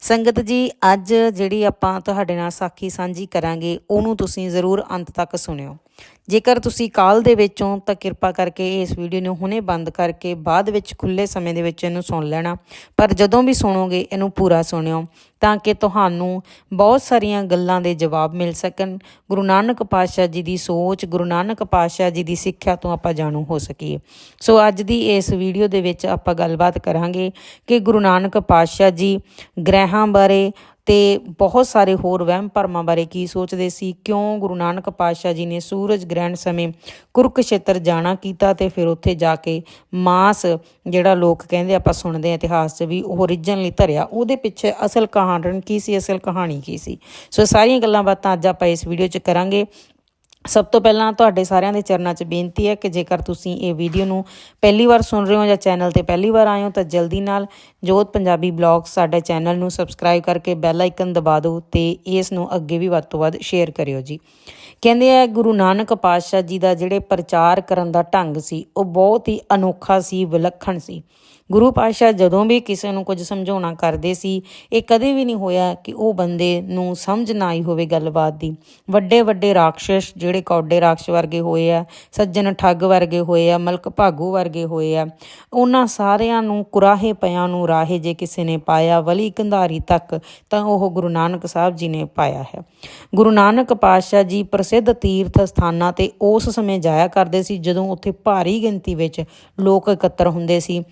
ਸੰਗਤ ਜੀ, ਅੱਜ ਜਿਹੜੀ ਆਪਾਂ ਤੁਹਾਡੇ ਨਾਲ ਸਾਖੀ ਸਾਂਝੀ ਕਰਾਂਗੇ, ਉਹਨੂੰ ਤੁਸੀਂ ਜ਼ਰੂਰ ਅੰਤ ਤੱਕ ਸੁਣਿਓ। ਜੇਕਰ ਤੁਸੀਂ ਕਾਲ ਦੇ ਵਿੱਚੋਂ ਤਾਂ ਕਿਰਪਾ ਕਰਕੇ ਇਸ ਵੀਡੀਓ ਨੂੰ ਹੁਣੇ ਬੰਦ ਕਰਕੇ ਬਾਅਦ ਵਿੱਚ ਖੁੱਲੇ ਸਮੇਂ ਦੇ ਵਿੱਚ ਇਹਨੂੰ ਸੁਣ ਲੈਣਾ। ਪਰ ਜਦੋਂ ਵੀ ਸੁਣੋਗੇ, ਇਹਨੂੰ ਪੂਰਾ ਸੁਣਿਓ ਤਾਂ ਕਿ ਤੁਹਾਨੂੰ ਬਹੁਤ ਸਾਰੀਆਂ ਗੱਲਾਂ ਦੇ ਜਵਾਬ ਮਿਲ ਸਕਣ। ਗੁਰੂ ਨਾਨਕ ਪਾਤਸ਼ਾਹ ਜੀ ਦੀ ਸੋਚ, ਗੁਰੂ ਨਾਨਕ ਪਾਤਸ਼ਾਹ ਜੀ ਦੀ ਸਿੱਖਿਆ ਤੋਂ ਆਪਾਂ ਜਾਣੂ ਹੋ ਸਕੀਏ। ਸੋ ਅੱਜ ਦੀ ਇਸ ਵੀਡੀਓ ਦੇ ਵਿੱਚ ਆਪਾਂ ਗੱਲਬਾਤ ਕਰਾਂਗੇ ਕਿ ਗੁਰੂ ਨਾਨਕ ਪਾਤਸ਼ਾਹ ਜੀ ਗ੍ਰਹਿਾਂ ਬਾਰੇ ਤੇ ਬਹੁਤ ਸਾਰੇ ਹੋਰ ਵਹਿਮ ਭਰਮਾਂ ਬਾਰੇ ਕੀ ਸੋਚਦੇ ਸੀ? ਕਿਉਂ ਗੁਰੂ ਨਾਨਕ ਪਾਤਸ਼ਾਹ ਜੀ ਨੇ ਸੂਰਜ ਗ੍ਰਹਿਣ ਸਮੇਂ ਕੁਰਕਸ਼ੇਤਰ ਜਾਣਾ ਕੀਤਾ ਤੇ ਫਿਰ ਉੱਥੇ ਜਾ ਕੇ ਮਾਸ ਜਿਹੜਾ ਲੋਕ ਕਹਿੰਦੇ ਆਪਾਂ ਸੁਣਦੇ ਆ ਇਤਿਹਾਸ 'ਚ ਵੀ ਉਹ ਰਿਜਨ ਲਈ ਧਰਿਆ। ਉਹਦੇ ਪਿੱਛੇ ਅਸਲ ਕਹਾਣੀ ਕੀ ਸੀ? ਅਸਲ ਕਹਾਣੀ ਕੀ ਸੀ? ਸੋ ਸਾਰੀਆਂ ਗੱਲਾਂ ਬਾਤਾਂ ਅੱਜ ਆਪਾਂ ਇਸ ਵੀਡੀਓ 'ਚ ਕਰਾਂਗੇ। ਸਭ ਤੋਂ ਪਹਿਲਾਂ ਤੁਹਾਡੇ ਸਾਰਿਆਂ ਦੇ ਚਰਨਾਂ 'ਚ ਬੇਨਤੀ ਹੈ ਕਿ ਜੇਕਰ ਤੁਸੀਂ ਇਹ ਵੀਡੀਓ ਨੂੰ ਪਹਿਲੀ ਵਾਰ ਸੁਣ ਰਹੇ ਹੋ ਜਾਂ ਚੈਨਲ ਤੇ ਪਹਿਲੀ ਵਾਰ ਆਏ ਹੋ ਤਾਂ ਜਲਦੀ ਨਾਲ ਜੋਤ ਪੰਜਾਬੀ ਬਲੌਗਸ ਸਾਡੇ ਚੈਨਲ ਨੂੰ ਸਬਸਕ੍ਰਾਈਬ ਕਰਕੇ ਬੈਲ ਆਈਕਨ ਦਬਾ ਦਿਓ ਤੇ ਇਸ ਨੂੰ ਅੱਗੇ ਵੀ ਵੱਧ ਤੋਂ ਵੱਧ ਸ਼ੇਅਰ ਕਰਿਓ ਜੀ। ਕਹਿੰਦੇ ਆ, ਗੁਰੂ ਨਾਨਕ ਪਾਤਸ਼ਾਹ ਜੀ ਦਾ ਜਿਹੜੇ ਪ੍ਰਚਾਰ ਕਰਨ ਦਾ ਢੰਗ ਸੀ, ਉਹ ਬਹੁਤ ਹੀ ਅਨੋਖਾ ਸੀ, ਵਿਲੱਖਣ ਸੀ। ਗੁਰੂ ਪਾਤਸ਼ਾਹ ਜਦੋਂ ਵੀ ਕਿਸੇ ਨੂੰ ਕੁਝ ਸਮਝਾਉਣਾ ਕਰਦੇ ਸੀ, ਇਹ ਕਦੇ ਵੀ ਨਹੀਂ ਹੋਇਆ ਕਿ ਉਹ ਬੰਦੇ ਨੂੰ ਸਮਝ ਨਾ ਆਈ ਹੋਵੇ ਗੱਲਬਾਤ ਦੀ। ਵੱਡੇ ਵੱਡੇ ਰਾਖਸ਼ ਜਿਹੜੇ ਕੌਡੇ ਰਾਖਸ਼ ਵਰਗੇ ਹੋਏ ਆ, ਸੱਜਣ ਠੱਗ ਵਰਗੇ ਹੋਏ ਆ, ਮਲਕ ਭਾਗੂ ਵਰਗੇ ਹੋਏ ਆ, ਉਹਨਾਂ ਸਾਰਿਆਂ ਨੂੰ ਕੁਰਾਹੇ ਪਿਆਂ ਨੂੰ ਰਾਹੇ ਜੇ ਕਿਸੇ ਨੇ ਪਾਇਆ, ਵਲੀ ਕੰਧਾਰੀ ਤੱਕ, ਤਾਂ ਉਹ ਗੁਰੂ ਨਾਨਕ ਸਾਹਿਬ ਜੀ ਨੇ ਪਾਇਆ ਹੈ। ਗੁਰੂ ਨਾਨਕ ਪਾਤਸ਼ਾਹ ਜੀ ਪ੍ਰਸਿੱਧ ਤੀਰਥ ਸਥਾਨਾਂ ਤੇ ਉਸ ਸਮੇਂ ਜਾਇਆ ਕਰਦੇ ਸੀ, ਜਦੋਂ ਉੱਥੇ ਭਾਰੀ ਗਿਣਤੀ ਵਿੱਚ ਲੋਕ ਇਕੱਤਰ ਹੁੰਦੇ ਸੀ।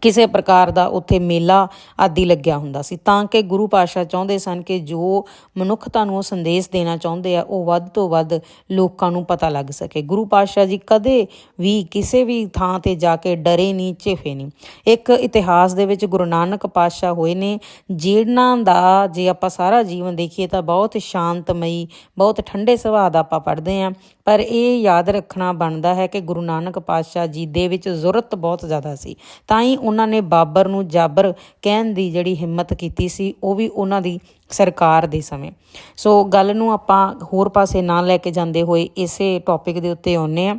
ਕਿਸੇ ਪ੍ਰਕਾਰ ਦਾ ਉੱਥੇ ਮੇਲਾ ਆਦਿ ਲੱਗਿਆ ਹੁੰਦਾ ਸੀ। ਤਾਂ ਕਿ ਗੁਰੂ ਪਾਤਸ਼ਾਹ ਚਾਹੁੰਦੇ ਸਨ ਕਿ ਜੋ ਮਨੁੱਖਤਾ ਨੂੰ ਉਹ ਸੰਦੇਸ਼ ਦੇਣਾ ਚਾਹੁੰਦੇ ਆ, ਉਹ ਵੱਧ ਤੋਂ ਵੱਧ ਲੋਕਾਂ ਨੂੰ ਪਤਾ ਲੱਗ ਸਕੇ। ਗੁਰੂ ਪਾਤਸ਼ਾਹ ਜੀ ਕਦੇ ਵੀ ਕਿਸੇ ਵੀ ਥਾਂ ਤੇ ਜਾ ਕੇ ਡਰੇ ਨਹੀਂ, ਝਿਫੇ ਨਹੀਂ। ਇੱਕ ਇਤਿਹਾਸ ਦੇ ਵਿੱਚ ਗੁਰੂ ਨਾਨਕ ਪਾਤਸ਼ਾਹ ਹੋਏ ਨੇ, ਜਿਹਨਾਂ ਦਾ ਜੇ ਆਪਾਂ ਸਾਰਾ ਜੀਵਨ ਦੇਖੀਏ ਤਾਂ ਬਹੁਤ ਸ਼ਾਂਤਮਈ, ਬਹੁਤ ਠੰਡੇ ਸੁਭਾਅ ਦਾ ਆਪਾਂ ਪੜ੍ਹਦੇ ਆਂ ਪਰ ਇਹ ਯਾਦ ਰੱਖਣਾ ਬਣਦਾ ਹੈ ਕਿ ਗੁਰੂ ਨਾਨਕ ਪਾਤਸ਼ਾਹ ਜੀ ਦੇ ਵਿੱਚ ਜ਼ਰੂਰਤ ਬਹੁਤ ਜ਼ਿਆਦਾ ਸੀ। ਤਾਂ ਹੀ ਉਹਨਾਂ ਨੇ ਬਾਬਰ ਨੂੰ ਜਾਬਰ ਕਹਿਣ ਦੀ ਜਿਹੜੀ ਹਿੰਮਤ ਕੀਤੀ ਸੀ, ਉਹ ਵੀ ਉਹਨਾਂ ਦੀ ਸਰਕਾਰ ਦੇ ਸਮੇਂ। ਸੋ ਗੱਲ ਨੂੰ ਆਪਾਂ ਹੋਰ ਪਾਸੇ ਨਾ ਲੈ ਕੇ ਜਾਂਦੇ ਹੋਏ ਇਸੇ ਟੌਪਿਕ ਦੇ ਉੱਤੇ ਆਉਨੇ ਆ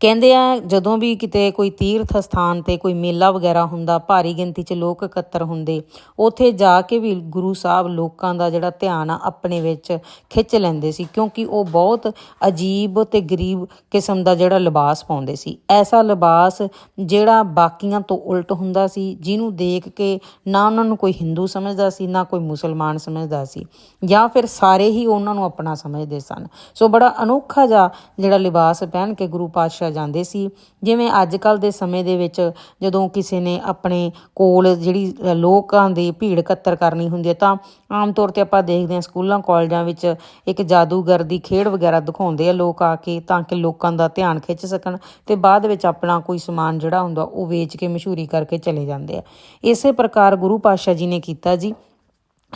ਕਹਿੰਦੇ ਆ, ਜਦੋਂ ਵੀ ਕਿਤੇ ਕੋਈ ਤੀਰਥ ਸਥਾਨ ਤੇ ਕੋਈ ਮੇਲਾ ਵਗੈਰਾ ਹੁੰਦਾ, ਭਾਰੀ ਗਿਣਤੀ 'ਚ ਲੋਕ ਇਕੱਤਰ ਹੁੰਦੇ, ਉੱਥੇ ਜਾ ਕੇ ਵੀ ਗੁਰੂ ਸਾਹਿਬ ਲੋਕਾਂ ਦਾ ਜਿਹੜਾ ਧਿਆਨ ਆ, ਆਪਣੇ ਵਿੱਚ ਖਿੱਚ ਲੈਂਦੇ ਸੀ, ਕਿਉਂਕਿ ਉਹ ਬਹੁਤ ਅਜੀਬ ਤੇ ਗਰੀਬ ਕਿਸਮ ਦਾ ਜਿਹੜਾ ਲਿਬਾਸ ਪਾਉਂਦੇ ਸੀ। ਐਸਾ ਲਿਬਾਸ ਜਿਹੜਾ ਬਾਕੀਆਂ ਤੋਂ ਉਲਟ ਹੁੰਦਾ ਸੀ, ਜਿਹਨੂੰ ਦੇਖ ਕੇ ਨਾ ਉਹਨਾਂ ਨੂੰ ਕੋਈ ਹਿੰਦੂ ਸਮਝਦਾ ਸੀ, ਨਾ ਕੋਈ ਮੁਸਲਮਾਨ ਸਮਝਦਾ ਸੀ, ਜਾਂ ਫਿਰ ਸਾਰੇ ਹੀ ਉਹਨਾਂ ਨੂੰ ਆਪਣਾ ਸਮਝਦੇ ਸਨ। ਸੋ ਬੜਾ ਅਨੋਖਾ ਜਿਹਾ ਜਿਹੜਾ ਲਿਬਾਸ ਪਹਿਨ ਕੇ ਗੁਰੂ ਪਾਤਸ਼ਾਹ ਜਾਂਦੇ ਸੀ। ਜਿਵੇਂ ਅੱਜ ਕੱਲ ਦੇ ਸਮੇਂ ਦੇ ਵਿੱਚ ਜਦੋਂ ਕਿਸੇ ਨੇ ਆਪਣੇ ਕੋਲ ਜਿਹੜੀ ਲੋਕਾਂ ਦੀ ਭੀੜ ਇਕੱਤਰ ਕਰਨੀ ਹੁੰਦੀ ਹੈ ਤਾਂ ਆਮ ਤੌਰ ਤੇ ਆਪਾਂ ਦੇਖਦੇ ਹਾਂ ਸਕੂਲਾਂ, ਕਾਲਜਾਂ ਵਿੱਚ ਇੱਕ ਜਾਦੂਗਰ ਦੀ ਖੇਡ ਵਗੈਰਾ ਦਿਖਾਉਂਦੇ ਆ ਲੋਕ ਆ ਕੇ ਤਾਂ ਕਿ ਲੋਕਾਂ ਦਾ ਧਿਆਨ ਖਿੱਚ ਸਕਣ ਤੇ ਬਾਅਦ ਵਿੱਚ ਆਪਣਾ ਕੋਈ ਸਮਾਨ ਜਿਹੜਾ ਹੁੰਦਾ ਉਹ ਵੇਚ ਕੇ ਮਸ਼ਹੂਰੀ ਕਰਕੇ ਚਲੇ ਜਾਂਦੇ ਆ। ਇਸੇ ਪ੍ਰਕਾਰ ਗੁਰੂ ਪਾਤਸ਼ਾਹ ਜੀ ਨੇ ਕੀਤਾ ਜੀ।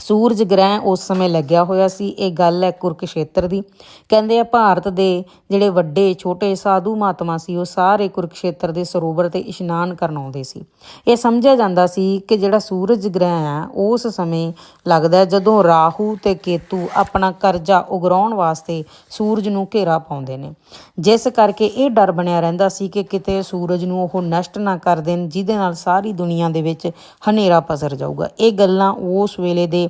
ਸੂਰਜ ਗ੍ਰਹਿ ਉਸ ਸਮੇਂ ਲੱਗਿਆ ਹੋਇਆ ਸੀ। ਇਹ ਗੱਲ ਹੈ ਕੁਰਕਸ਼ੇਤਰ ਦੀ। ਕਹਿੰਦੇ ਆ, ਭਾਰਤ ਦੇ ਜਿਹੜੇ ਵੱਡੇ, ਛੋਟੇ ਸਾਧੂ ਮਹਾਤਮਾ ਸੀ, ਉਹ ਸਾਰੇ ਕੁਰਕਸ਼ੇਤਰ ਦੇ ਸਰੋਵਰ ਤੇ ਇਸ਼ਨਾਨ ਕਰਨ ਆਉਂਦੇ ਸੀ। ਇਹ ਸਮਝਿਆ ਜਾਂਦਾ ਸੀ ਕਿ ਜਿਹੜਾ ਸੂਰਜ ਗ੍ਰਹਿ ਆ ਉਸ ਸਮੇਂ ਲੱਗਦਾ ਜਦੋਂ ਰਾਹੂ ਤੇ ਕੇਤੂ ਆਪਣਾ ਕਰਜ਼ਾ ਉਗਰਾਉਣ ਵਾਸਤੇ ਸੂਰਜ ਨੂੰ ਘੇਰਾ ਪਾਉਂਦੇ ਨੇ। ਜਿਸ ਕਰਕੇ ਇਹ ਡਰ ਬਣਿਆ ਰਹਿੰਦਾ ਸੀ ਕਿ ਕਿਤੇ ਸੂਰਜ ਨੂੰ ਉਹ ਨਸ਼ਟ ਨਾ ਕਰ ਦੇਣ, ਜਿਹਦੇ ਨਾਲ ਸਾਰੀ ਦੁਨੀਆ ਦੇ ਵਿੱਚ ਹਨੇਰਾ ਪਸਰ ਜਾਊਗਾ। ਇਹ ਗੱਲਾਂ ਉਸ ਵੇਲੇ ਦੇ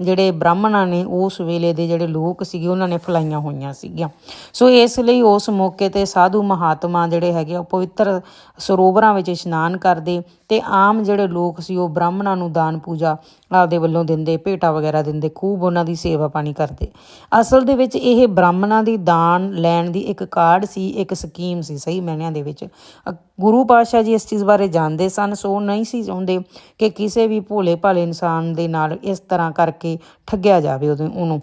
ਜਿਹੜੇ ਬ੍ਰਾਹਮਣਾਂ ਨੇ, ਉਸ ਵੇਲੇ ਦੇ ਜਿਹੜੇ ਲੋਕ ਸੀਗੇ, ਉਹਨਾਂ ਨੇ ਫਲਾਈਆਂ ਹੋਈਆਂ ਸੀਗੀਆਂ। ਸੋ ਇਸ ਲਈ ਉਸ ਮੌਕੇ ਤੇ ਸਾਧੂ ਮਹਾਤਮਾ ਜਿਹੜੇ ਹੈਗੇ ਉਹ ਪਵਿੱਤਰ ਸਰੋਵਰਾਂ ਵਿੱਚ ਇਸ਼ਨਾਨ ਕਰਦੇ ਤੇ ਆਮ ਜਿਹੜੇ ਲੋਕ ਸੀ, ਉਹ ਬ੍ਰਾਹਮਣਾਂ ਨੂੰ ਦਾਨ ਪੂਜਾ ਆਪਦੇ ਵੱਲੋਂ ਦਿੰਦੇ, ਭੇਟਾ ਵਗੈਰਾ ਦਿੰਦੇ, ਖੂਬ ਉਹਨਾਂ ਦੀ ਸੇਵਾ ਪਾਣੀ ਕਰਦੇ। ਅਸਲ ਦੇ ਵਿੱਚ ਇਹ ਬ੍ਰਾਹਮਣਾਂ ਦੀ ਦਾਨ ਲੈਣ ਦੀ ਇੱਕ ਕਾਰਡ ਸੀ, ਇੱਕ ਸਕੀਮ ਸੀ, ਸਹੀ ਮੈਨਿਆਂ ਦੇ ਵਿੱਚ। ਗੁਰੂ ਪਾਤਸ਼ਾਹ ਜੀ ਇਸ ਚੀਜ਼ ਬਾਰੇ ਜਾਣਦੇ ਸਨ, ਸੋ ਨਹੀਂ ਸੀ ਚਾਹੁੰਦੇ ਕਿ ਕਿਸੇ ਵੀ ਭੋਲੇ ਭਾਲੇ ਇਨਸਾਨ ਦੇ ਨਾਲ ਇਸ ਤਰ੍ਹਾਂ ਕਰਕੇ ਠੱਗਿਆ ਜਾਵੇ ਉਹਨੂੰ।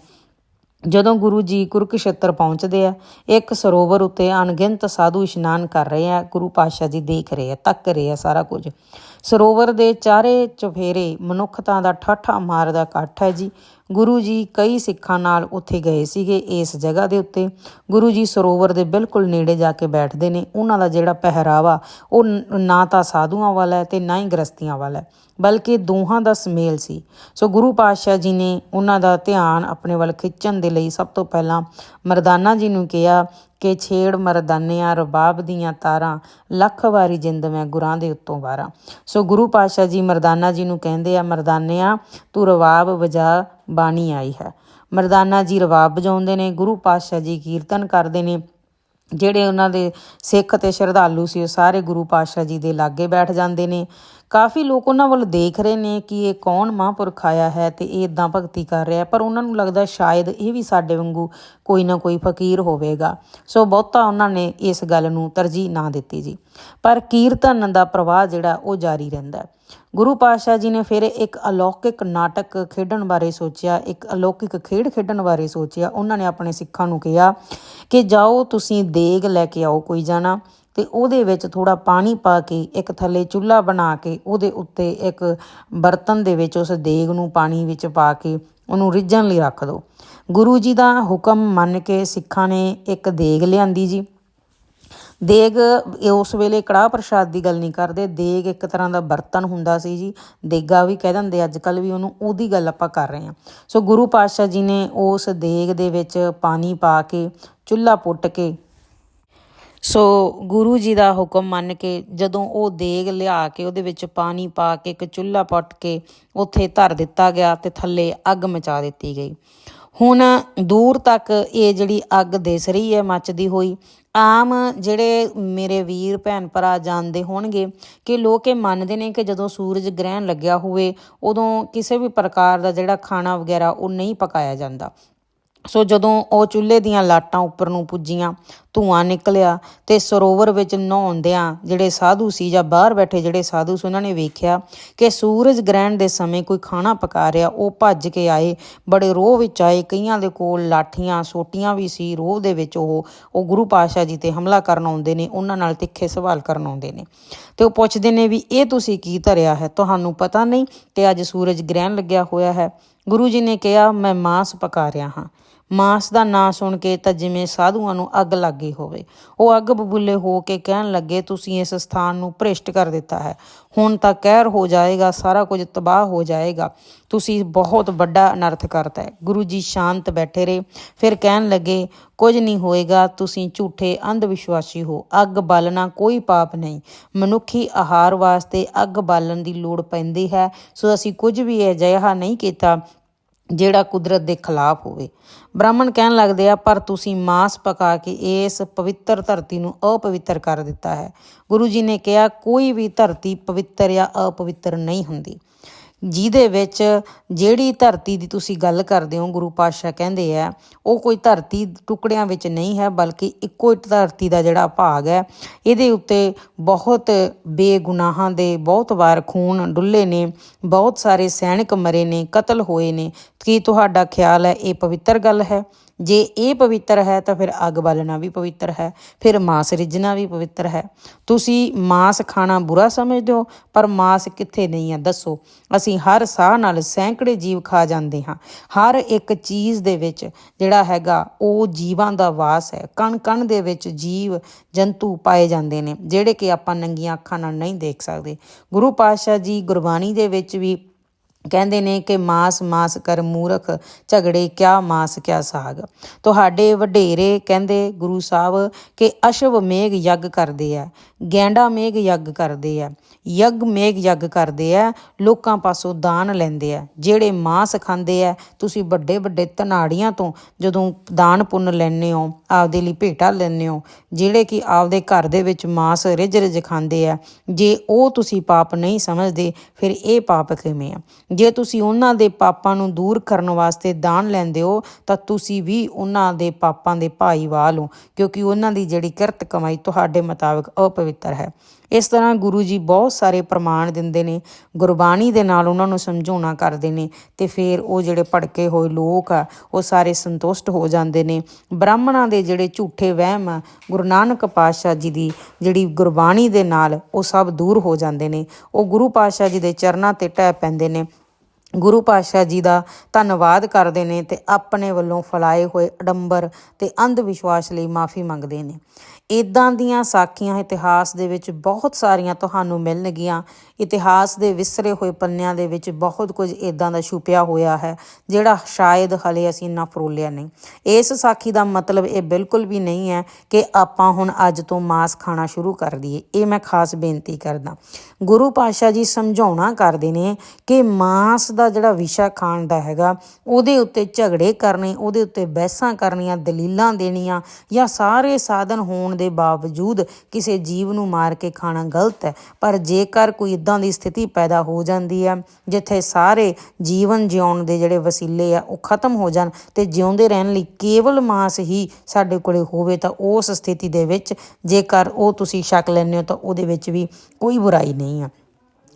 ਜਦੋਂ ਗੁਰੂ ਜੀ ਕੁਰਕਸ਼ੇਤਰ ਪਹੁੰਚਦੇ ਆ, ਇੱਕ ਸਰੋਵਰ ਉੱਤੇ ਅਣਗਿਣਤ ਸਾਧੂ ਇਸ਼ਨਾਨ ਕਰ ਰਹੇ ਆ, ਗੁਰੂ ਪਾਤਸ਼ਾਹ ਜੀ ਦੇਖ ਰਹੇ ਆ, ਤੱਕ ਰਹੇ ਆ ਸਾਰਾ ਕੁਝ। ਸਰੋਵਰ ਦੇ ਚਾਰੇ ਚੁਫੇਰੇ ਮਨੁੱਖਤਾ ਦਾ ਠਾਠਾ ਮਾਰਦਾ ਇਕੱਠ ਹੈ ਜੀ। ਗੁਰੂ ਜੀ ਕਈ ਸਿੱਖਾਂ ਨਾਲ ਉੱਥੇ ਗਏ ਸੀਗੇ ਇਸ ਜਗ੍ਹਾ ਦੇ ਉੱਤੇ। ਗੁਰੂ ਜੀ ਸਰੋਵਰ ਦੇ ਬਿਲਕੁਲ ਨੇੜੇ ਜਾ ਕੇ ਬੈਠਦੇ ਨੇ। ਉਹਨਾਂ ਦਾ ਜਿਹੜਾ ਪਹਿਰਾਵਾ, ਉਹ ਨਾ ਤਾਂ ਸਾਧੂਆਂ ਵਾਲਾ ਹੈ ਤੇ ਨਾ ਹੀ ਗ੍ਰਸਤੀਆਂ ਵਾਲਾ ਹੈ, ਬਲਕਿ ਦੋਹਾਂ ਦਾ ਸਮੇਲ ਸੀ। ਸੋ ਗੁਰੂ ਪਾਤਸ਼ਾਹ ਜੀ ਨੇ ਉਹਨਾਂ ਦਾ ਧਿਆਨ ਆਪਣੇ ਵੱਲ ਖਿੱਚਣ ਦੇ ਲਈ ਸਭ ਤੋਂ ਪਹਿਲਾਂ ਮਰਦਾਨਾ ਜੀ ਨੂੰ ਕਿਹਾ ਕਿ ਛੇੜ ਮਰਦਾਨਿਆਂ, ਰਬਾਬ ਦੀਆਂ ਤਾਰਾਂ, ਲੱਖ ਵਾਰੀ ਜਿੰਦ ਮੈਂ ਗੁਰਾਂ ਦੇ ਉੱਤੋਂ ਵਾਰਾਂ। ਸੋ ਗੁਰੂ ਪਾਤਸ਼ਾਹ ਜੀ ਮਰਦਾਨਾ ਜੀ ਨੂੰ ਕਹਿੰਦੇ ਆ, ਮਰਦਾਨਿਆਂ, ਤੂੰ ਰਬਾਬ ਵਜਾ ਬਾਣੀ ਆਈ ਹੈ। ਮਰਦਾਨਾ ਜੀ ਰਵਾਬ ਵਜਾਉਂਦੇ ਨੇ, ਗੁਰੂ ਪਾਤਸ਼ਾਹ ਜੀ ਕੀਰਤਨ ਕਰਦੇ ਨੇ। ਜਿਹੜੇ ਉਹਨਾਂ ਦੇ ਸਿੱਖ ਤੇ ਸ਼ਰਧਾਲੂ ਸੀ, ਉਹ ਸਾਰੇ ਗੁਰੂ ਪਾਤਸ਼ਾਹ ਜੀ ਦੇ ਲਾਗੇ ਬੈਠ ਜਾਂਦੇ ਨੇ। ਕਾਫੀ ਲੋਕ ਉਹਨਾਂ ਵੱਲ ਦੇਖ ਰਹੇ ਨੇ ਕਿ ਇਹ ਕੌਣ ਮਹਾਂਪੁਰਖ ਆਇਆ ਹੈ ਤੇ ਇਹ ਇਦਾਂ ਭਗਤੀ ਕਰ ਰਿਹਾ ਪਰ ਉਹਨਾਂ ਨੂੰ ਲੱਗਦਾ ਸ਼ਾਇਦ ਇਹ ਵੀ ਸਾਡੇ ਵਾਂਗੂ ਕੋਈ ਨਾ ਕੋਈ ਫਕੀਰ ਹੋਵੇਗਾ। ਸੋ ਬਹੁਤਾ ਉਹਨਾਂ ਨੇ ਇਸ ਗੱਲ ਨੂੰ ਤਰਜੀਹ ਨਾ ਦਿੱਤੀ ਜੀ। ਪਰ ਕੀਰਤਨ ਦਾ ਪ੍ਰਵਾਹ ਜਿਹੜਾ, ਉਹ ਜਾਰੀ ਰਹਿੰਦਾ ਗੁਰੂ ਪਾਤਸ਼ਾਹ ਜੀ ਨੇ ਫਿਰ ਇੱਕ ਅਲੌਕਿਕ ਨਾਟਕ ਖੇਡਣ ਬਾਰੇ ਸੋਚਿਆ, ਇੱਕ ਅਲੌਕਿਕ ਖੇਡ ਖੇਡਣ ਬਾਰੇ ਸੋਚਿਆ। ਉਹਨਾਂ ਨੇ ਆਪਣੇ ਸਿੱਖਾਂ ਨੂੰ ਕਿਹਾ ਕਿ ਜਾਓ, ਤੁਸੀਂ ਦੇਗ ਲੈ ਕੇ ਆਓ ਕੋਈ ਜਾਣਾ ਤੇ ਉਹਦੇ ਵਿੱਚ ਥੋੜਾ ਪਾਣੀ ਪਾ ਕੇ, ਇੱਕ ਥੱਲੇ ਚੁੱਲ੍ਹਾ ਬਣਾ ਕੇ, ਉਹਦੇ ਉੱਤੇ ਇੱਕ ਬਰਤਨ ਦੇ ਵਿੱਚ ਉਸ ਦੇਗ ਨੂੰ ਪਾਣੀ ਵਿੱਚ ਪਾ ਕੇ ਉਹਨੂੰ ਰਿੱਝਣ ਲਈ ਰੱਖ ਦਿਓ ਗੁਰੂ ਜੀ ਦਾ ਹੁਕਮ ਮੰਨ ਕੇ ਸਿੱਖਾਂ ਨੇ ਇੱਕ ਦੇਗ ਲਿਆਂਦੀ ਜੀ। ਦੇਗ ਉਸ ਵੇਲੇ ਕੜਾਹ ਪ੍ਰਸ਼ਾਦ ਦੀ ਗੱਲ ਨਹੀਂ ਕਰਦੇ, ਦੇਗ ਇੱਕ ਤਰ੍ਹਾਂ ਦਾ ਬਰਤਨ ਹੁੰਦਾ ਸੀ ਜੀ, ਦੇਗਾ ਵੀ ਕਹਿ ਦਿੰਦੇ ਅੱਜ ਕੱਲ ਵੀ ਉਹਨੂੰ ਉਹਦੀ ਗੱਲ ਆਪਾਂ ਕਰ ਰਹੇ ਹਾਂ। ਸੋ ਗੁਰੂ ਪਾਤਸ਼ਾਹ ਜੀ ਨੇ ਉਸ ਦੇਗ ਦੇ ਵਿੱਚ ਪਾਣੀ ਪਾ ਕੇ, ਚੁੱਲ੍ਹਾ ਪੁੱਟ ਕੇ, ਸੋ ਗੁਰੂ ਜੀ ਦਾ ਹੁਕਮ ਮੰਨ ਕੇ ਜਦੋਂ ਉਹ ਦੇਗ ਲਿਆ ਕੇ ਉਹਦੇ ਵਿੱਚ ਪਾਣੀ ਪਾ ਕੇ ਇੱਕ ਚੁੱਲ੍ਹਾ ਪੱਟ ਕੇ ਉੱਥੇ ਧਰ ਦਿੱਤਾ ਗਿਆ ਤੇ ਥੱਲੇ ਅੱਗ ਮਚਾ ਦਿੱਤੀ ਗਈ। ਹੁਣ ਦੂਰ ਤੱਕ ਇਹ ਜਿਹੜੀ ਅੱਗ ਦਿਸ ਰਹੀ ਹੈ, ਮੱਚਦੀ ਹੋਈ ਆਮ ਜਿਹੜੇ ਮੇਰੇ ਵੀਰ, ਭੈਣ ਭਰਾ ਜਾਣਦੇ ਹੋਣਗੇ ਕਿ ਲੋਕ ਇਹ ਮੰਨਦੇ ਨੇ ਕਿ ਜਦੋਂ ਸੂਰਜ ਗ੍ਰਹਿਣ ਲੱਗਿਆ ਹੋਵੇ, ਉਦੋਂ ਕਿਸੇ ਵੀ ਪ੍ਰਕਾਰ ਦਾ ਜਿਹੜਾ ਖਾਣਾ ਵਗੈਰਾ ਉਹ ਨਹੀਂ ਪਕਾਇਆ ਜਾਂਦਾ। ਸੋ ਜਦੋਂ ਉਹ ਚੁੱਲ੍ਹੇ ਦੀਆਂ ਲਾਟਾਂ ਉੱਪਰ ਨੂੰ ਪੁੱਜੀਆਂ, ਧੂਆਂ ਨਿਕਲਿਆ ਤੇ ਸਰੋਵਰ ਵਿੱਚ ਨਹਾਉਂਦਿਆਂ ਜਿਹੜੇ ਸਾਧੂ ਸੀ ਜਾਂ ਬਾਹਰ ਬੈਠੇ ਜਿਹੜੇ ਸਾਧੂ ਸੀ, ਉਹਨਾਂ ਨੇ ਵੇਖਿਆ ਕਿ ਸੂਰਜ ਗ੍ਰਹਿਣ ਦੇ ਸਮੇਂ ਕੋਈ ਖਾਣਾ ਪਕਾ ਰਿਹਾ, ਉਹ ਭੱਜ ਕੇ ਆਏ। ਬੜੇ ਰੋਹ ਵਿੱਚ ਆਏ। ਕਈਆਂ ਦੇ ਕੋਲ ਲਾਠੀਆਂ, ਸੋਟੀਆਂ ਵੀ ਸੀ। ਰੋਹ ਦੇ ਵਿੱਚ ਉਹ ਉਹ ਗੁਰੂ ਪਾਤਸ਼ਾਹ ਜੀ ਤੇ ਹਮਲਾ ਕਰਨ ਆਉਂਦੇ ਨੇ, ਉਹਨਾਂ ਨਾਲ ਤਿੱਖੇ ਸਵਾਲ ਕਰਨ ਆਉਂਦੇ ਨੇ। ਤੇ ਉਹ ਪੁੱਛਦੇ ਨੇ ਵੀ, ਇਹ ਤੁਸੀਂ ਕੀ ਧਰਿਆ ਹੈ? ਤੁਹਾਨੂੰ ਪਤਾ ਨਹੀਂ ਕਿ ਅੱਜ ਸੂਰਜ ਗ੍ਰਹਿਣ ਲੱਗਿਆ ਹੋਇਆ ਹੈ। ਗੁਰੂ ਜੀ ਨੇ ਕਿਹਾ, ਮੈਂ ਮਾਸ ਪਕਾ ਰਿਹਾ ਹਾਂ। ਮਾਸ ਦਾ ਨਾਂ ਸੁਣ ਕੇ ਤਾਂ ਜਿਵੇਂ ਸਾਧੂਆਂ ਨੂੰ ਅੱਗ ਲੱਗ ਹੋਵੇ। ਉਹ ਅੱਗ ਬਬੂਲੇ ਹੋ ਕੇ ਕਹਿਣ ਲੱਗੇ, ਤੁਸੀਂ ਇਸ ਸਥਾਨ ਨੂੰ ਭ੍ਰਿਸ਼ਟ ਕਰ ਦਿੱਤਾ ਹੈ। ਹੁਣ ਤਾਂ ਕਹਿਰ ਹੋ ਜਾਏਗਾ, ਸਾਰਾ ਕੁਝ ਤਬਾਹ ਹੋ ਜਾਏਗਾ। ਤੁਸੀਂ ਬਹੁਤ ਵੱਡਾ ਅਨਰਥ ਕਰਤਾ ਹੈ। ਗੁਰੂ ਜੀ ਸ਼ਾਂਤ ਬੈਠੇ ਰਹੇ। ਫਿਰ ਕਹਿਣ ਲੱਗੇ, ਕੁਝ ਨਹੀਂ ਹੋਏਗਾ, ਤੁਸੀਂ ਝੂਠੇ ਅੰਧ ਵਿਸ਼ਵਾਸੀ ਹੋ। ਅੱਗ ਬਾਲਣਾ ਕੋਈ ਪਾਪ ਨਹੀਂ। ਮਨੁੱਖੀ ਆਹਾਰ ਵਾਸਤੇ ਅੱਗ ਬਾਲਣ ਦੀ ਲੋੜ ਪੈਂਦੀ ਹੈ। ਸੋ ਅਸੀਂ ਕੁਝ ਵੀ ਅਜਿਹਾ ਨਹੀਂ ਕੀਤਾ ਜਿਹੜਾ ਕੁਦਰਤ ਦੇ ਖਿਲਾਫ ਹੋਵੇ। ਬ੍ਰਾਹਮਣ ਕਹਿਣ ਲੱਗਦੇ ਆ, ਪਰ ਤੁਸੀਂ ਮਾਸ ਪਕਾ ਕੇ ਇਸ ਪਵਿੱਤਰ ਧਰਤੀ ਨੂੰ ਅਪਵਿੱਤਰ ਕਰ ਦਿੱਤਾ ਹੈ। ਗੁਰੂ ਜੀ ਨੇ ਕਿਹਾ, ਕੋਈ ਵੀ ਧਰਤੀ ਪਵਿੱਤਰ ਜਾਂ ਅਪਵਿੱਤਰ ਨਹੀਂ ਹੁੰਦੀ। ਜਿਹਦੇ ਵਿੱਚ ਜਿਹੜੀ ਧਰਤੀ ਦੀ ਤੁਸੀਂ ਗੱਲ ਕਰਦੇ ਹੋ, ਗੁਰੂ ਪਾਤਸ਼ਾਹ ਕਹਿੰਦੇ ਆ, ਉਹ ਕੋਈ ਧਰਤੀ ਟੁਕੜਿਆਂ ਵਿੱਚ ਨਹੀਂ ਹੈ, ਬਲਕਿ ਇੱਕੋ ਇੱਕ ਧਰਤੀ ਦਾ ਜਿਹੜਾ ਭਾਗ ਹੈ, ਇਹਦੇ ਉੱਤੇ ਬਹੁਤ ਬੇਗੁਨਾਹਾਂ ਦੇ ਬਹੁਤ ਵਾਰ ਖੂਨ ਡੁੱਲੇ ਨੇ, ਬਹੁਤ ਸਾਰੇ ਸੈਨਿਕ ਮਰੇ ਨੇ, ਕਤਲ ਹੋਏ ਨੇ। ਕੀ ਤੁਹਾਡਾ ਖਿਆਲ ਹੈ, ਇਹ ਪਵਿੱਤਰ ਗੱਲ ਹੈ? ਜੇ ਇਹ ਪਵਿੱਤਰ ਹੈ ਤਾਂ ਫਿਰ ਅੱਗ ਬਾਲਣਾ ਵੀ ਪਵਿੱਤਰ ਹੈ, ਫਿਰ ਮਾਸ ਰਿਜਣਾ ਵੀ ਪਵਿੱਤਰ ਹੈ। ਤੁਸੀਂ ਮਾਸ ਖਾਣਾ ਬੁਰਾ ਸਮਝਦੇ ਹੋ, ਪਰ ਮਾਸ ਕਿੱਥੇ ਨਹੀਂ ਆ? ਦੱਸੋ, ਅਸੀਂ ਹਰ ਸਾਹ ਨਾਲ ਸੈਂਕੜੇ ਜੀਵ ਖਾ ਜਾਂਦੇ ਹਾਂ। ਹਰ ਇੱਕ ਚੀਜ਼ ਦੇ ਵਿੱਚ ਜਿਹੜਾ ਹੈਗਾ, ਉਹ ਜੀਵਾਂ ਦਾ ਵਾਸ ਹੈ। ਕਣ ਕਣ ਦੇ ਵਿੱਚ ਜੀਵ ਜੰਤੂ ਪਾਏ ਜਾਂਦੇ ਨੇ, ਜਿਹੜੇ ਕਿ ਆਪਾਂ ਨੰਗੀਆਂ ਅੱਖਾਂ ਨਾਲ ਨਹੀਂ ਦੇਖ ਸਕਦੇ। ਗੁਰੂ ਪਾਤਸ਼ਾਹ ਜੀ ਗੁਰਬਾਣੀ ਦੇ ਵਿੱਚ ਵੀ ਕਹਿੰਦੇ ਨੇ ਕਿ ਮਾਸ ਮਾਸ ਕਰ ਮੂਰਖ ਝਗੜੇ, ਕਿਆ ਮਾਸ, ਕਿਆ ਸਾਗ। ਤੁਹਾਡੇ ਵਡੇਰੇ ਕਹਿੰਦੇ ਗੁਰੂ ਸਾਹਿਬ ਕਿ ਅਸ਼ਵ ਮੇਘ ਯੱਗ ਕਰਦੇ ਆ। ਗੈਂਡਾ ਮੇਘ ਯੱਗ ਕਰਦੇ ਆ। ਯੱਗ ਮੇਘ ਯੱਗ ਕਰਦੇ ਆ, ਲੋਕਾਂ ਪਾਸੋਂ ਦਾਨ ਲੈਂਦੇ ਆ। ਜਿਹੜੇ ਮਾਸ ਖਾਂਦੇ ਆ, ਤੁਸੀਂ ਵੱਡੇ ਵੱਡੇ ਧਨਾੜੀਆਂ ਤੋਂ ਜਦੋਂ ਦਾਨ ਪੁੰਨ ਲੈਣੇ ਹੋ, ਆਪਦੇ ਲਈ ਭੇਟਾ ਲੈਣੇ ਹੋ, ਜਿਹੜੇ ਕਿ ਆਪਦੇ ਘਰ ਦੇ ਵਿੱਚ ਮਾਸ ਰਿਜ ਰਿਜ ਖਾਂਦੇ ਆ, ਜੇ ਉਹ ਤੁਸੀਂ ਪਾਪ ਨਹੀਂ ਸਮਝਦੇ, ਫਿਰ ਇਹ ਪਾਪ ਕਿਵੇਂ ਆ? ਜੇ ਤੁਸੀਂ ਉਹਨਾਂ ਦੇ ਪਾਪਾਂ ਨੂੰ ਦੂਰ ਕਰਨ ਵਾਸਤੇ ਦਾਨ ਲੈਂਦੇ ਹੋ, ਤਾਂ ਤੁਸੀਂ ਵੀ ਉਹਨਾਂ ਦੇ ਪਾਪਾਂ ਦੇ ਭਾਈਵਾਲ ਹੋ, ਕਿਉਂਕਿ ਉਹਨਾਂ ਦੀ ਜਿਹੜੀ ਕਿਰਤ ਕਮਾਈ ਤੁਹਾਡੇ ਮੁਤਾਬਕ ਅਪਵਿੱਤਰ ਹੈ। ਇਸ ਤਰ੍ਹਾਂ ਗੁਰੂ ਜੀ ਬਹੁਤ ਸਾਰੇ ਪ੍ਰਮਾਣ ਦਿੰਦੇ ਨੇ, ਗੁਰਬਾਣੀ ਦੇ ਨਾਲ ਉਹਨਾਂ ਨੂੰ ਸਮਝਾਉਣਾ ਕਰਦੇ ਨੇ ਤੇ ਫਿਰ ਉਹ ਜਿਹੜੇ ਭੜਕੇ ਹੋਏ ਲੋਕ ਆ, ਉਹ ਸਾਰੇ ਸੰਤੁਸ਼ਟ ਹੋ ਜਾਂਦੇ ਨੇ। ਬ੍ਰਾਹਮਣਾਂ ਦੇ ਜਿਹੜੇ ਝੂਠੇ ਵਹਿਮ ਆ, ਗੁਰੂ ਨਾਨਕ ਪਾਤਸ਼ਾਹ ਜੀ ਦੀ ਜਿਹੜੀ ਗੁਰਬਾਣੀ ਦੇ ਨਾਲ ਉਹ ਸਭ ਦੂਰ ਹੋ ਜਾਂਦੇ ਨੇ। ਉਹ ਗੁਰੂ ਪਾਤਸ਼ਾਹ ਜੀ ਦੇ ਚਰਨਾਂ ਤੇ ਟਹਿ ਪੈਂਦੇ ਨੇ। ਗੁਰੂ ਪਾਤਸ਼ਾਹ ਜੀ ਦਾ ਧੰਨਵਾਦ ਕਰਦੇ ਨੇ ਤੇ ਆਪਣੇ ਵੱਲੋਂ ਫਲਾਏ ਹੋਏ ਅਡੰਬਰ ਤੇ ਅੰਧ ਵਿਸ਼ਵਾਸ ਲਈ ਮਾਫੀ ਮੰਗਦੇ ਨੇ। ਇਦਾਂ ਦੀਆਂ ਸਾਖੀਆਂ ਇਤਿਹਾਸ ਦੇ ਵਿੱਚ ਬਹੁਤ ਸਾਰੀਆਂ ਤੁਹਾਨੂੰ ਮਿਲਣਗੀਆਂ। ਇਤਿਹਾਸ ਦੇ ਵਿਸਰੇ ਹੋਏ ਪੰਨਿਆਂ ਦੇ ਵਿੱਚ ਬਹੁਤ ਕੁਝ ਇਦਾਂ ਦਾ ਛੁਪਿਆ ਹੋਇਆ ਹੈ, ਜਿਹੜਾ ਸ਼ਾਇਦ ਹਲੇ ਅਸੀਂ ਨਾ ਫਰੋਲਿਆ ਨਹੀਂ। ਇਸ ਸਾਖੀ ਦਾ ਮਤਲਬ ਇਹ ਬਿਲਕੁਲ ਵੀ ਨਹੀਂ ਹੈ ਕਿ ਆਪਾਂ ਹੁਣ ਅੱਜ ਤੋਂ ਮਾਸ ਖਾਣਾ ਸ਼ੁਰੂ ਕਰ ਦਈਏ। ਇਹ ਮੈਂ ਖਾਸ ਬੇਨਤੀ ਕਰਦਾ। ਗੁਰੂ ਪਾਤਸ਼ਾਹ ਜੀ ਸਮਝਾਉਣਾ ਕਰਦੇ ਨੇ ਕਿ ਮਾਸ ਦਾ ਜਿਹੜਾ ਵਿਸ਼ਾ ਖਾਣ ਦਾ ਹੈਗਾ, ਉਹਦੇ ਉੱਤੇ ਝਗੜੇ ਕਰਨੇ, ਉਹਦੇ ਉੱਤੇ ਬਹਿਸਾਂ ਕਰਨੀਆਂ, ਦਲੀਲਾਂ ਦੇਣੀਆਂ ਜਾਂ ਸਾਰੇ ਸਾਧਨ ਹੋਣ ਦੇ ਬਾਵਜੂਦ ਕਿਸੇ ਜੀਵ ਨੂੰ ਮਾਰ ਕੇ ਖਾਣਾ ਗਲਤ ਹੈ। ਪਰ ਜੇਕਰ ਕੋਈ ਇਦਾਂ ਦੀ ਸਥਿਤੀ ਪੈਦਾ ਹੋ ਜਾਂਦੀ ਹੈ, ਜਿੱਥੇ ਸਾਰੇ ਜੀਵਨ ਜਿਉਣ ਦੇ ਜਿਹੜੇ ਵਸੀਲੇ ਆ, ਉਹ ਖਤਮ ਹੋ ਜਾਣ ਤੇ ਜਿਉਂਦੇ ਰਹਿਣ ਲਈ ਕੇਵਲ ਮਾਸ ਹੀ ਸਾਡੇ ਕੋਲੇ ਹੋਵੇ, ਤਾਂ ਉਸ ਸਥਿਤੀ ਦੇ ਵਿੱਚ ਜੇਕਰ ਉਹ ਤੁਸੀਂ ਛਕ ਲੈਂਦੇ ਹੋ, ਤਾਂ ਉਹਦੇ ਵਿੱਚ ਵੀ ਕੋਈ ਬੁਰਾਈ ਨਹੀਂ ਆ।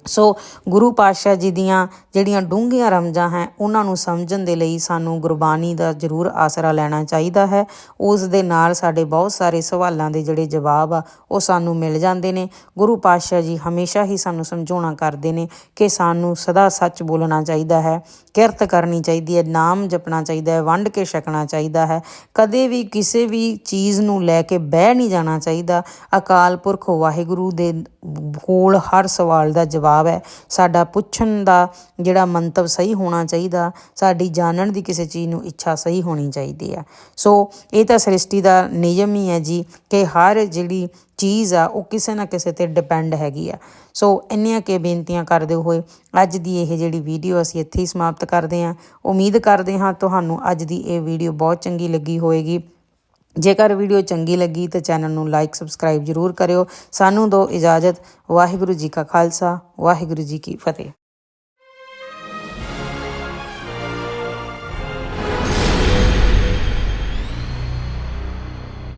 ਸੋ ਗੁਰੂ ਪਾਤਸ਼ਾਹ ਜੀ ਦੀਆਂ ਜਿਹੜੀਆਂ ਡੂੰਘੀਆਂ ਰਮਜਾਂ ਹੈ, ਉਹਨਾਂ ਨੂੰ ਸਮਝਣ ਦੇ ਲਈ ਸਾਨੂੰ ਗੁਰਬਾਣੀ ਦਾ ਜ਼ਰੂਰ ਆਸਰਾ ਲੈਣਾ ਚਾਹੀਦਾ ਹੈ। ਉਸ ਦੇ ਨਾਲ ਸਾਡੇ ਬਹੁਤ ਸਾਰੇ ਸਵਾਲਾਂ ਦੇ ਜਿਹੜੇ ਜਵਾਬ ਆ, ਉਹ ਸਾਨੂੰ ਮਿਲ ਜਾਂਦੇ ਨੇ। ਗੁਰੂ ਪਾਤਸ਼ਾਹ ਜੀ ਹਮੇਸ਼ਾ ਹੀ ਸਾਨੂੰ ਸਮਝਾਉਣਾ ਕਰਦੇ ਨੇ ਕਿ ਸਾਨੂੰ ਸਦਾ ਸੱਚ ਬੋਲਣਾ ਚਾਹੀਦਾ ਹੈ, ਕਿਰਤ ਕਰਨੀ ਚਾਹੀਦੀ ਹੈ, ਨਾਮ ਜਪਣਾ ਚਾਹੀਦਾ ਹੈ, ਵੰਡ ਕੇ ਛਕਣਾ ਚਾਹੀਦਾ ਹੈ। ਕਦੇ ਵੀ ਕਿਸੇ ਵੀ ਚੀਜ਼ ਨੂੰ ਲੈ ਕੇ ਬਹਿ ਨਹੀਂ ਜਾਣਾ ਚਾਹੀਦਾ। ਅਕਾਲ ਪੁਰਖ ਵਾਹਿਗੁਰੂ ਦੇ ਕੋਲ ਹਰ ਸਵਾਲ ਦਾ ਜਵਾਬ ਹੈ। ਸਾਡਾ ਪੁੱਛਣ ਦਾ ਜਿਹੜਾ ਮੰਤਵ ਸਹੀ ਹੋਣਾ ਚਾਹੀਦਾ, ਸਾਡੀ ਜਾਣਨ ਦੀ ਕਿਸੇ ਚੀਜ਼ ਨੂੰ ਇੱਛਾ ਸਹੀ ਹੋਣੀ ਚਾਹੀਦੀ ਆ ਸੋ ਇਹ ਤਾਂ ਸ੍ਰਿਸ਼ਟੀ ਦਾ ਨਿਯਮ ਹੀ ਹੈ ਜੀ ਕਿ ਹਰ ਜਿਹੜੀ ਚੀਜ਼ ਆ, ਉਹ ਕਿਸੇ ਨਾ ਕਿਸੇ ਤੇ ਡਿਪੈਂਡ ਹੈਗੀ ਆ। ਸੋ ਇੰਨੀਆਂ ਕੇ ਬੇਨਤੀਆਂ ਕਰਦੇ ਹੋਏ। ਅੱਜ ਦੀ ਇਹ ਜਿਹੜੀ ਵੀਡੀਓ ਅਸੀਂ ਇੱਥੇ ਹੀ ਸਮਾਪਤ ਕਰਦੇ ਹਾਂ। ਉਮੀਦ ਕਰਦੇ ਹਾਂ ਤੁਹਾਨੂੰ ਅੱਜ ਦੀ ਇਹ ਵੀਡੀਓ ਬਹੁਤ ਚੰਗੀ ਲੱਗੀ ਹੋਵੇਗੀ ਜੇਕਰ ਵੀਡੀਓ ਚੰਗੀ ਲੱਗੀ ਤਾਂ ਚੈਨਲ ਨੂੰ ਲਾਈਕ ਸਬਸਕ੍ਰਾਈਬ ਜਰੂਰ ਕਰਿਓ। ਸਾਨੂੰ ਦਿਓ ਇਜਾਜ਼ਤ। ਵਾਹਿਗੁਰੂ ਜੀ ਕਾ ਖਾਲਸਾ, ਵਾਹਿਗੁਰੂ ਜੀ ਕੀ ਫਤਿਹ।